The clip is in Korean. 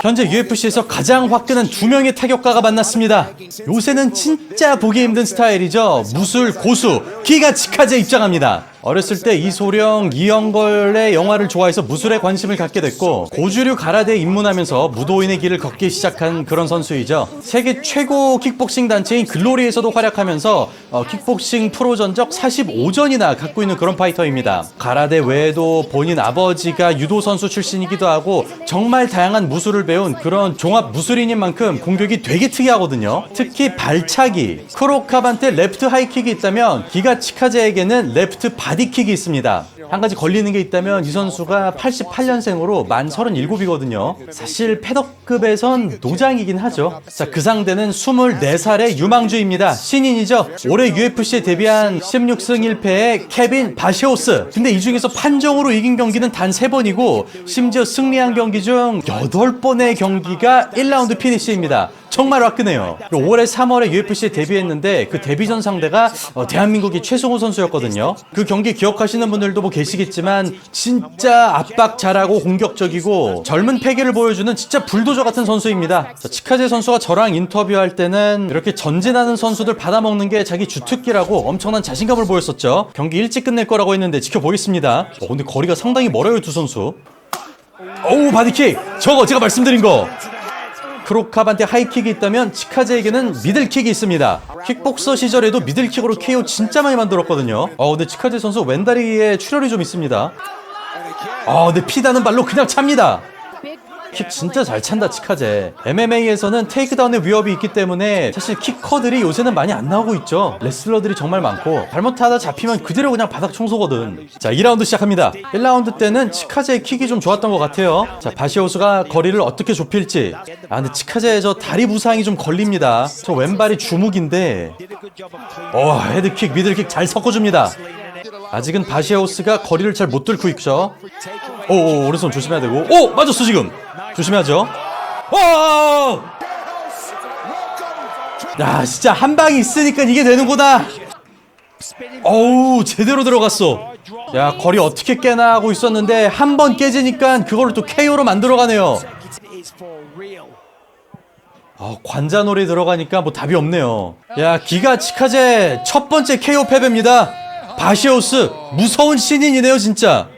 현재 UFC에서 가장 화끈한 두 명의 타격가가 만났습니다. 요새는 진짜 보기 힘든 스타일이죠. 무술 고수 기가 치카제 입장합니다. 어렸을 때 이소령, 이영걸의 영화를 좋아해서 무술에 관심을 갖게 됐고 고주류 가라데에 입문하면서 무도인의 길을 걷기 시작한 그런 선수이죠. 세계 최고 킥복싱 단체인 글로리에서도 활약하면서 어, 킥복싱 프로 전적 45전이나 갖고 있는 그런 파이터입니다. 가라데 외에도 본인 아버지가 유도 선수 출신이기도 하고 정말 다양한 무술을 배운 그런 종합 무술인인 만큼 공격이 되게 특이하거든요. 특히 발차기, 크로캅한테 레프트 하이킥이 있다면 기가 치카제에게는 레프트 바디킥이 있습니다. 한 가지 걸리는 게 있다면 이 선수가 88년생으로 만 37이거든요. 사실 패더급에선 노장이긴 하죠. 자, 그 상대는 24살의 유망주입니다. 신인이죠. 올해 UFC에 데뷔한 16승 1패의 케빈 바시오스. 근데 이 중에서 판정으로 이긴 경기는 단 3번이고 심지어 승리한 경기 중 8번의 경기가 1라운드 피니시입니다. 정말 화끈해요. 그리고 올해 3월에 UFC에 데뷔했는데 그 데뷔전 상대가 어, 대한민국의 최승호 선수였거든요. 그 경기 기억하시는 분들도 뭐 계시겠지만 진짜 압박 잘하고 공격적이고 젊은 패기를 보여주는 진짜 불도저 같은 선수입니다. 자, 치카제 선수가 저랑 인터뷰할 때는 이렇게 전진하는 선수들 받아먹는 게 자기 주특기라고 엄청난 자신감을 보였었죠. 경기 일찍 끝낼 거라고 했는데 지켜보겠습니다. 어, 근데 거리가 상당히 멀어요 두 선수. 오우 바디킥 저거 제가 말씀드린 거 크로캅한테 하이킥이 있다면 치카제에게는 미들킥이 있습니다. 킥복서 시절에도 미들킥으로 KO 진짜 많이 만들었거든요. 어, 근데 치카제 선수 왼다리에 출혈이 좀 있습니다. 아, 근데 피다는 발로 그냥 찹니다. 킥 진짜 잘 찬다 치카제. MMA에서는 테이크다운의 위협이 있기 때문에 사실 키커들이 요새는 많이 안 나오고 있죠. 레슬러들이 정말 많고 잘못하다 잡히면 그대로 그냥 바닥 청소거든. 자 2라운드 시작합니다. 1라운드 때는 치카제의 킥이 좀 좋았던 것 같아요. 자 바시오스가 거리를 어떻게 좁힐지. 아 근데 치카제 저 다리 부상이 좀 걸립니다. 저 왼발이 주묵인데. 어 헤드킥 미들킥 잘 섞어줍니다. 아직은 바시오스가 거리를 잘 못 뚫고 있죠 오, 오 오른손 조심해야 되고. 오 맞았어 지금. 조심해야죠. 오! 야 진짜 한 방이 있으니까 이게 되는구나. 어우 제대로 들어갔어. 야 거리 어떻게 깨나 하고 있었는데 한 번 깨지니까 그거를 또 KO로 만들어가네요. 아, 관자놀이 들어가니까 뭐 답이 없네요. 야 기가 치카제 첫 번째 KO 패배입니다. 바시오스 무서운 신인이네요 진짜